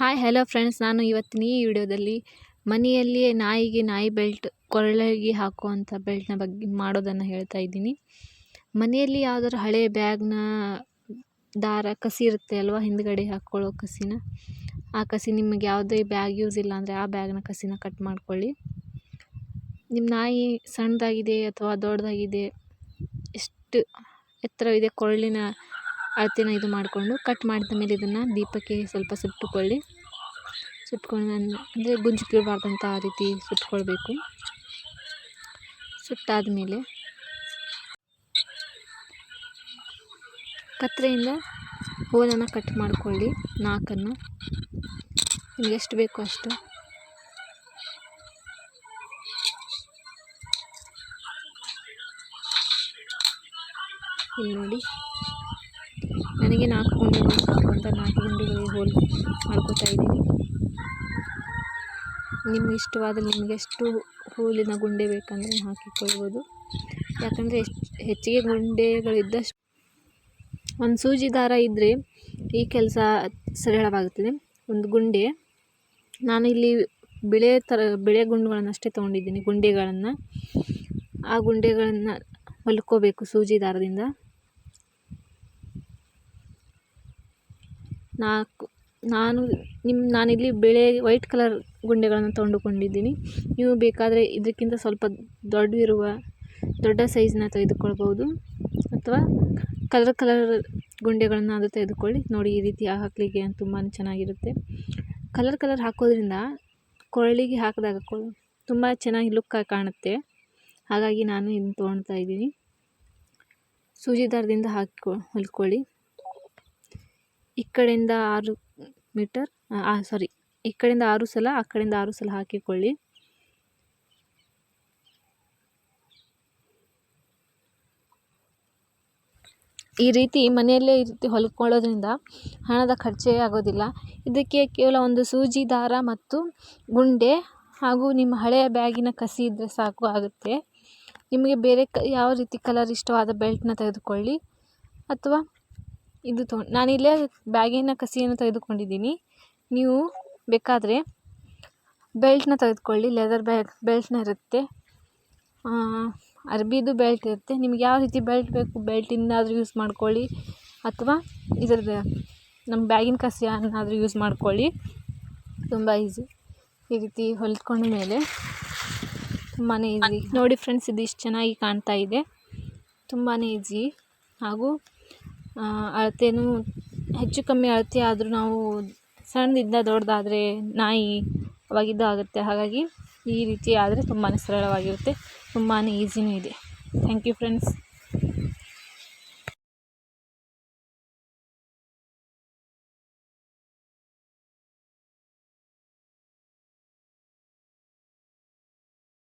Hi hello friends ನಾನು ಇವತ್ತಿನ ಈ ವಿಡಿಯೋದಲ್ಲಿ ಮನೆಯಲ್ಲಿಯೇ ನಾಯಿಗೆ ನಾಯಿ ಬೆಲ್ಟ್ ಕೊರಳಿಗೆ ಹಾಕುವಂಥ ಬೆಲ್ಟ್ನ ಬಗ್ಗೆ ಮಾಡೋದನ್ನು ಹೇಳ್ತಾ ಇದ್ದೀನಿ. ಮನೆಯಲ್ಲಿ ಯಾವ್ದಾದ್ರು ಹಳೆಯ ಬ್ಯಾಗ್ನ ದಾರ ಕಸಿ ಇರುತ್ತೆ ಅಲ್ವಾ? ಹಿಂದ್ಗಡೆ ಹಾಕ್ಕೊಳ್ಳೋ ಕಸಿನ. ಆ ಕಸಿ ನಿಮಗೆ ಯಾವುದೇ ಬ್ಯಾಗ್ ಯೂಸ್ ಇಲ್ಲ ಅಂದರೆ ಆ ಬ್ಯಾಗ್ನ ಕಸಿನ ಕಟ್ ಮಾಡ್ಕೊಳ್ಳಿ. ನಿಮ್ಮ ನಾಯಿ ಸಣ್ಣದಾಗಿದೆ ಅಥವಾ ದೊಡ್ಡದಾಗಿದೆ, ಎಷ್ಟು ಎತ್ತರವಿದೆ, ಕೊರಳಿನ ಅಳತೆನ ಇದು ಮಾಡಿಕೊಂಡು ಕಟ್ ಮಾಡಿದ ಮೇಲೆ ಇದನ್ನು ದೀಪಕ್ಕೆ ಸ್ವಲ್ಪ ಸುಟ್ಟುಕೊಳ್ಳಿ. ಸುಟ್ಕೊಂಡು ಅಂದರೆ ಗುಂಜು ಕೀಳಬಾರ್ದಂತ ಆ ರೀತಿ ಸುಟ್ಕೊಳ್ಬೇಕು. ಸುಟ್ಟಾದ ಮೇಲೆ ಕತ್ತರೆಯಿಂದ ಹೋಲನ್ನು ಕಟ್ ಮಾಡಿಕೊಳ್ಳಿ ನಾಲ್ಕನ್ನು ನಿಮ್ಗೆ ಎಷ್ಟು ಬೇಕು ಅಷ್ಟು. ಇಲ್ಲಿ ನೋಡಿ ನನಗೆ ನಾಲ್ಕು ಗುಂಡಿಗಳು ಸಾಕು ಅಂತ ನಾಲ್ಕು ಗುಂಡಿಗಳಿಗೆ ಹೋಲ್ ಮಾಡ್ಕೋತಾ ಇದ್ದೀನಿ. ನಿಮ್ಗೆ ಇಷ್ಟವಾದ ನಿಮಗೆ ಎಷ್ಟು ಹೂಲಿನ ಗುಂಡೆ ಬೇಕಂದರೆ ಹಾಕಿಕೊಳ್ಬೋದು. ಯಾಕಂದರೆ ಎಷ್ಟು ಹೆಚ್ಚಿಗೆ ಗುಂಡೆಗಳಿದ್ದಷ್ಟು ಒಂದು ಸೂಜಿ ದಾರ ಇದ್ದರೆ ಈ ಕೆಲಸ ಸರಳವಾಗುತ್ತದೆ. ಒಂದು ಗುಂಡೆ ನಾನು ಇಲ್ಲಿ ಬಿಳೆ ಥರ ಬಿಳೆ ಗುಂಡುಗಳನ್ನು ಅಷ್ಟೇ ತೊಗೊಂಡಿದ್ದೀನಿ, ಗುಂಡೆಗಳನ್ನು. ಆ ಗುಂಡೆಗಳನ್ನು ಹೊಲ್ಕೋಬೇಕು ಸೂಜಿ ದಾರದಿಂದ ನಾಲ್ಕು, ನಾನು ನಿಮ್ಮ ನಾನಿಲ್ಲಿ ಬಿಳಿ ವೈಟ್ ಕಲರ್ ಗುಂಡೆಗಳನ್ನು ತೊಗೊಂಡುಕೊಂಡಿದ್ದೀನಿ ನೀವು ಬೇಕಾದರೆ ಇದಕ್ಕಿಂತ ಸ್ವಲ್ಪ ದೊಡ್ಡವಿರುವ ದೊಡ್ಡ ಸೈಜ್ನ ತೆಗೆದುಕೊಳ್ಬೋದು ಅಥವಾ ಕಲರ್ ಕಲರ್ ಗುಂಡೆಗಳನ್ನು ಅದು ತೆಗೆದುಕೊಳ್ಳಿ. ನೋಡಿ, ಈ ರೀತಿ ಹಾಕಲಿಕ್ಕೆ ತುಂಬಾ ಚೆನ್ನಾಗಿರುತ್ತೆ. ಕಲರ್ ಕಲರ್ ಹಾಕೋದ್ರಿಂದ ಕೊರಳಿಗೆ ಹಾಕಿದಾಗ ತುಂಬ ಚೆನ್ನಾಗಿ ಲುಕ್ ಕಾಣುತ್ತೆ. ಹಾಗಾಗಿ ನಾನು ಇದನ್ನು ತೊಗೊಳ್ತಾ ಇದ್ದೀನಿ. ಸೂಜಿ ದಾರದಿಂದ ಹಾಕಿ, ಹೊಲ್ಕೊಳ್ಳಿ. ಕಡೆಯಿಂದ ಆರು ಮೀಟರ್ ಸಾರಿ ಈ ಕಡೆಯಿಂದ ಆರು ಸಲ, ಆ ಕಡೆಯಿಂದ ಆರು ಸಲ ಹಾಕಿಕೊಳ್ಳಿ. ಈ ರೀತಿ ಮನೆಯಲ್ಲೇ ಈ ರೀತಿ ಹೊಲ್ಕೊಳ್ಳೋದ್ರಿಂದ ಹಣದ ಖರ್ಚೇ ಆಗೋದಿಲ್ಲ. ಇದಕ್ಕೆ ಕೇವಲ ಒಂದು ಸೂಜಿ ದಾರ ಮತ್ತು ಗುಂಡೆ ಹಾಗೂ ನಿಮ್ಮ ಹಳೆಯ ಬ್ಯಾಗಿನ ಕಸಿ ಇದ್ದರೆ ಸಾಕು ಆಗುತ್ತೆ. ನಿಮಗೆ ಬೇರೆ ಯಾವ ರೀತಿ ಕಲರ್ ಇಷ್ಟವಾದ ಬೆಲ್ಟನ್ನ ತೆಗೆದುಕೊಳ್ಳಿ ಅಥವಾ ಇದು ತೊ ನಾನಿಲ್ಲೇ ಬ್ಯಾಗಿನ ಕಸಿಯನ್ನು ತೆಗೆದುಕೊಂಡಿದ್ದೀನಿ. ನೀವು ಬೇಕಾದರೆ ಬೆಲ್ಟ್ನ ತೆಗೆದುಕೊಳ್ಳಿ, ಲೆದರ್ ಬ್ಯಾಗ್ ಬೆಲ್ಟ್ನ ಇರುತ್ತೆ. ಅರ್ಬಿದು ಬೆಲ್ಟ್ ಇರುತ್ತೆ. ನಿಮ್ಗೆ ಯಾವ ರೀತಿ ಬೆಲ್ಟ್ ಬೇಕು, ಬೆಲ್ಟಿಂದಾದರೂ ಯೂಸ್ ಮಾಡ್ಕೊಳ್ಳಿ. ಅಥವಾ ಇದ್ರದ್ದು ನಮ್ಮ ಬ್ಯಾಗಿನ ಕಸಿಯನ್ನಾದರೂ ಯೂಸ್ ಮಾಡ್ಕೊಳ್ಳಿ. ತುಂಬ ಈಸಿ. ಈ ರೀತಿ ಹೊಲ್ಕೊಂಡ ಮೇಲೆ ತುಂಬಾ ಈಸಿ. ನೋಡಿ ಫ್ರೆಂಡ್ಸ್, ಇದು ಇಷ್ಟು ಚೆನ್ನಾಗಿ ಕಾಣ್ತಾ ಇದೆ. ತುಂಬಾ ಈಸಿ. ಹಾಗೂ ಅಳತೆಯೂ ಹೆಚ್ಚು ಕಮ್ಮಿ ಅಳತೆ ಆದರೂ ನಾವು ಸಣ್ಣದಿಂದ ದೊಡ್ಡದಾದ್ರೆ ನಾಯಿ ಅವಾಗಿದ್ದು ಆಗುತ್ತೆ ಹಾಗಾಗಿ ಈ ರೀತಿ ಆದರೆ ತುಂಬಾ ಸರಳವಾಗಿರುತ್ತೆ. ತುಂಬಾ ಈಸಿನೂ ಇದೆ. Thank you friends